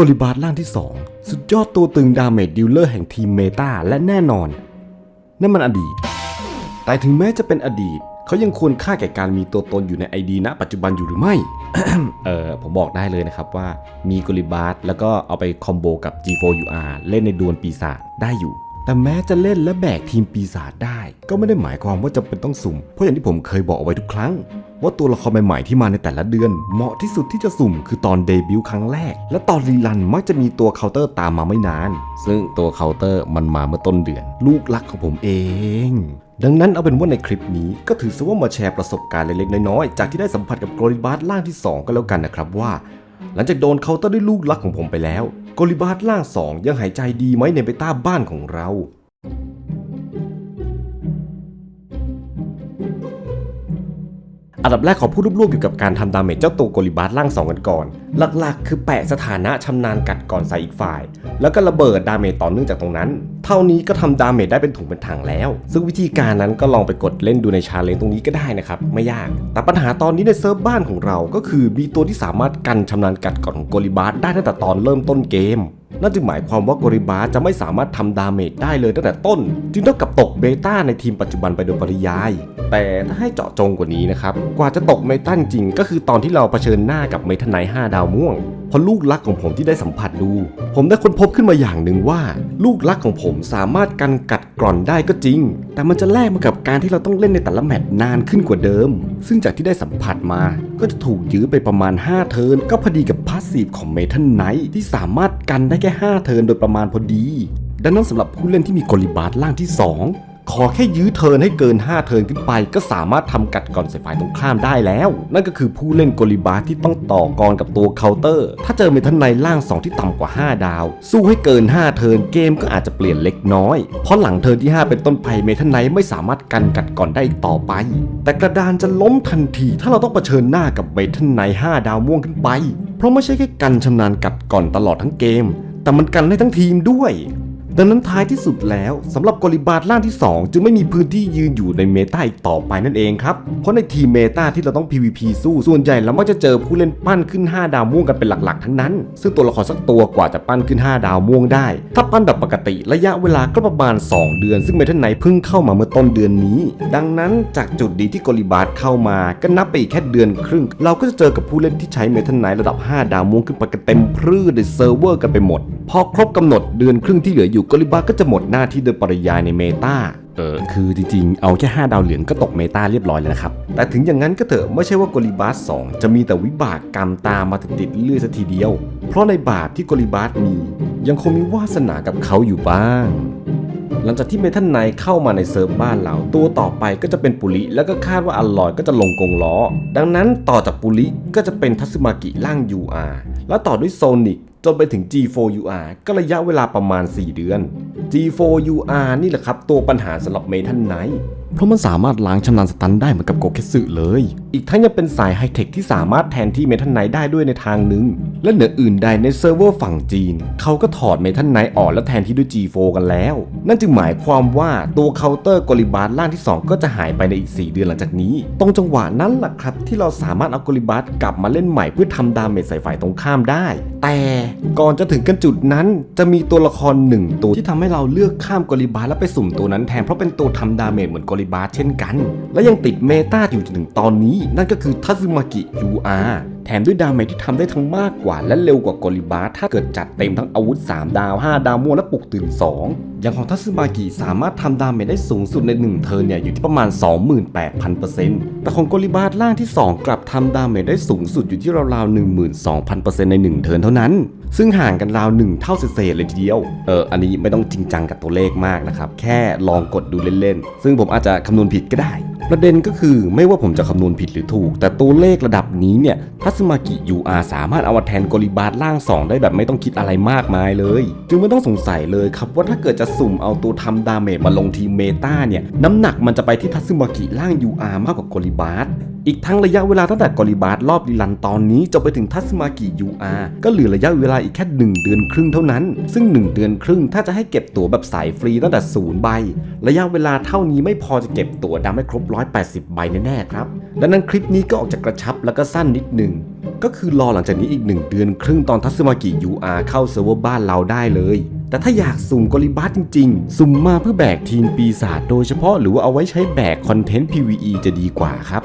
กลิบาร์ล่างที่ 2 สุดยอดตัวตึงดาเมจดิลเลอร์แห่งทีมเมตาและแน่นอน นั่นมันอดีต แต่ถึงแม้จะเป็นอดีต เขายังควรค่าแก่การมีตัวตนอยู่ในไอดีณปัจจุบันอยู่หรือไม่ เออผมบอกได้เลยนะครับว่ามีกลิบาร์แล้วก็เอาไปคอมโบกับ G4UR เล่นในดวลปีศาจได้อยู่ แต่แม้จะเล่นและแบกทีมปีศาจได้ ก็ไม่ได้หมายความว่าจำเป็นต้องสุ่ม เพราะอย่างที่ผมเคยบอกเอาไว้ทุกครั้ง ว่าตัวละครใหม่ๆที่มาในแต่ละเดือน เหมาะที่สุดที่จะสุ่ม คือตอนเดบิวต์ครั้งแรก และตอนรีลันมักจะมีตัวเคาน์เตอร์ตามมาไม่นาน ซึ่งตัวเคาน์เตอร์มันมาเมื่อต้นเดือน ลูกรักของผมเองดังนั้นเอาเป็นว่าในคลิปนี้ก็ถือซะว่ามาแชร์ประสบการณ์เล็กๆน้อยๆจากที่ได้สัมผัสกับโกลิบาร์ล่างที่ 2 ก็แล้วกันนะครับว่า หลังจากโดนเคาน์เตอร์ด้วยลูกรักของผมไปแล้ว กลิบาร์ล่างสองยังหายใจดีไหมในเบต้าบ้านของเรา อันดับแรกขอพูดรวบๆเกี่ยวกับการทำดาเมจเจ้าตัวโกลิบาร์ล่าง2กันก่อน หลักๆ คือแปะสถานะชำนาญกัดก่อนใส่อีกฝ่าย แล้วก็ระเบิดดาเมจต่อเนื่องจากตรงนั้น เท่านี้ก็ทำดาเมจได้เป็นถุงเป็นถังแล้ว ซึ่งวิธีการนั้นก็ลองไปกดเล่นดูในชาเลนจ์ตรงนี้ก็ได้นะครับไม่ยาก แต่ปัญหาตอนนี้ในเซิร์ฟบ้านของเราก็คือมีตัวที่สามารถกันชำนาญกัดก่อนของโกลิบาร์ได้ตั้งแต่ตอนเริ่มต้นเกม นั่นจึงหมายความว่ากริบาจะไม่สามารถทำดาเมจได้เลยตั้งแต่ต้น จึงเท่ากับตกเบต้าในทีมปัจจุบันไปโดยปริยาย แต่ถ้าให้เจาะจงกว่านี้นะครับ กว่าจะตกเมตาจริงก็คือตอนที่เราเผชิญหน้ากับเมทันไน5ดาวม่วง เพราะลูกรักของผมที่ได้สัมผัสดู ผมได้ค้นพบขึ้นมาอย่างหนึ่งว่า ลูกรักของผมสามารถกันกัดกร่อนได้ก็จริง แต่มันจะแลกมากับการที่เราต้องเล่นในแต่ละแมตช์นานขึ้นกว่าเดิม ซึ่งจากที่ได้สัมผัสมา ก็จะถูกยื้อไปประมาณ 5 เทิร์นก็พอดีกับพาสซีฟของเมทัลไนท์ที่สามารถกันได้แค่ 5 เทิร์นโดยประมาณพอดี ดังนั้นสำหรับผู้เล่นที่มีกลิบาร์ล่างที่ 2 ขอแค่ยื้อเทินให้เกิน 5 เทินขึ้นไป ก็สามารถทำกัดก่อนใส่ฝ่ายตรงข้ามได้แล้ว นั่นก็คือผู้เล่นกลิบาร์ที่ต้องต่อกรกับตัวเคาน์เตอร์ ถ้าเจอเมทัลไนล่าง 2 ที่ต่ำกว่า 5 ดาว สู้ให้เกิน 5 เทินเกมก็อาจจะเปลี่ยนเล็กน้อย เพราะหลังเทินที่ 5 เป็นต้นไปเมทัลไนไม่สามารถกันกัดก่อนได้อีกต่อไป แต่กระดานจะล้มทันที ถ้าเราต้องเผชิญหน้ากับเมทัลไน5ดาวม่วงขึ้นไป เพราะไม่ใช่แค่กันชำนาญกัดก่อนตลอดทั้งเกมแต่มันกันได้ทั้งทีมด้วย ดังนั้นท้ายที่สุดแล้วสำหรับกลิบาร์ล่างที่ 2 จึงไม่มีพื้นที่ยืนอยู่ในเมตาอีกต่อไปนั่นเองครับ เพราะในทีมเมตาที่เราต้อง PVP สู้ส่วนใหญ่เรามักจะเจอผู้เล่นปั้นขึ้น 5 ดาวม่วงกันเป็นหลักๆ ทั้งนั้น ซึ่งตัวละครสักตัวกว่าจะปั้นขึ้น 5 ดาวม่วงได้ ถ้าปั้นแบบปกติระยะเวลาก็ประมาณ 2 เดือน ซึ่งเมทัลไนเพิ่งเข้ามาเมื่อต้นเดือนนี้ ดังนั้นจากจุดดีที่กลิบาร์เข้ามาก็นับไปอีกแค่เดือนครึ่ง เราก็จะเจอกับผู้เล่นที่ใช้เมทัลไนระดับ 5 ดาวม่วงขึ้นไปกันเต็มพรื้ในเซิร์ฟเวอร์กันไปหมด พอครบกำหนดเดือนครึ่งที่เหลืออยู่กลิบาร์ก็จะหมดหน้าที่โดยปริยายในเมตาเออคือจริงๆ เอาแค่ 5 ดาวเหลืองก็ตกเมตาเรียบร้อยแล้วนะครับ แต่ถึงอย่างนั้นก็เถอะไม่ใช่ว่ากลิบาส2จะมีแต่วิบากกรรมตามมาติดๆเรื่อยๆสัทีเดียว เพราะในบาปที่กลิบาสมี ยังคงมีวาสนากับเขาอยู่บ้าง หลังจากที่เมทัลไนท์เข้ามาในเซิร์ฟบ้านเราตัวต่อไปก็จะเป็นปุริแล้วก็คาดว่าอลลอยก็จะลงกงล้อ ดังนั้นต่อจากปุริก็จะเป็นทัสึมากิร่าง UR แล้วต่อด้วยโซนิกจ นไปถึง G4UR ก็ระยะเวลาประมาณ 4 เดือน G4UR นี่แหละครับ ตัวปัญหาสำหรับเมทัลไนท์ เพราะมันสามารถล้างชำนาญสตันได้เหมือนกับโกเคสึเลย อีกทั้งยังเป็นสายไฮเทคที่สามารถแทนที่เมทัลไนท์ได้ด้วยในทางหนึ่ง และเหนืออื่นใดในเซิร์ฟเวอร์ฝั่งจีน เขาก็ถอดเมทัลไนท์ออกแล้วแทนที่ด้วย G4 กันแล้ว นั่นจึงหมายความว่าตัวเคาน์เตอร์กลิบาร์ล่างที่ 2 ก็จะหายไปในอีก 4 เดือนหลังจากนี้ ตรงจังหวะนั้นแหละครับที่เราสามารถเอากลิบาร์กลับมาเล่นใหม่เพื่อทำดาเมจใส่ฝ่ายตรงข้ามได้ แต่ก่อนจะถึงกันจุดนั้น จะมีตัวละครหนึ่งตัวที่ทำให้เราเลือกข้ามกลิบาร์แล้วไปสุ่มตัวนั้นแทนเพราะเป็นตัวทำดาเมจเหมือนกริบาเช่นกัน และยังติดเมตาอยู่จนถึงตอนนี้ นั่นก็คือทัซึมากิ UR แถมด้วยดาเมจที่ทำได้ทั้งมากกว่าและเร็วกว่ากริบาถ้าเกิดจัดเต็มทั้งอาวุธ 3 ดาว 5 ดาวม่วและปลุกตื่น 2อย่างของทัซึมากิสามารถทำดาเมจได้สูงสุดใน 1 เทิร์นเนี่ยอยู่ที่ประมาณ 28,000%แต่ของกลิบาร์ล่างที่ 2 กลับทำดาเมจได้สูงสุดอยู่ที่ราวๆ12,000%ใน 1 เทิร์นเท่านั้น ซึ่งห่างกันราวหนึ่งเท่าเศษเลยทีเดียว เอออันนี้ไม่ต้องจริงจังกับตัวเลขมากนะครับ แค่ลองกดดูเล่นๆ ซึ่งผมอาจจะคำนวณผิดก็ได้ประเด็นก็คือไม่ว่าผมจะคำนวณผิดหรือถูก แต่ตัวเลขระดับนี้เนี่ยทัสมากิ UR สามารถเอามาแทนกลิบาร์ล่าง 2 ได้แบบไม่ต้องคิดอะไรมากมายเลย จึงไม่ต้องสงสัยเลยครับว่าถ้าเกิดจะสุ่มเอาตัวทำดาเมจมาลงทีมเมตาเนี่ย น้ำหนักมันจะไปที่ทัสมากิล่าง UR มากกว่ากลิบาร์อีกทั้งระยะเวลาตั้งแต่กอลิบาร์รอบรีลันตอนนี้จบไปถึงทัสมากิ UR ก็เหลือระยะเวลาอีกแค่ 1 เดือนครึ่งเท่านั้น ซึ่ง 1 เดือนครึ่งถ้าจะให้เก็บตั๋วแบบสายฟรีตั้งแต่ศูนย์ใบ ระยะเวลาเท่านี้ไม่พอจะเก็บตั๋วดำให้ครบ 180 ใบแน่ๆครับ ดังนั้นคลิปนี้ก็ออกจากกระชับแล้วก็สั้นนิดหนึ่งก็คือรอหลังจากนี้อีก 1 เดือนครึ่งตอนทัสมากิ UR เข้าเซิร์ฟเวอร์บ้านเราได้เลย แต่ถ้าอยากสุ่มกอลิบัสจริงๆ สุ่มมาเพื่อแบกทีมปีศาจโดยเฉพาะหรือว่าเอาไว้ใช้แบกคอนเทนต์ PVE จะดีกว่าครับ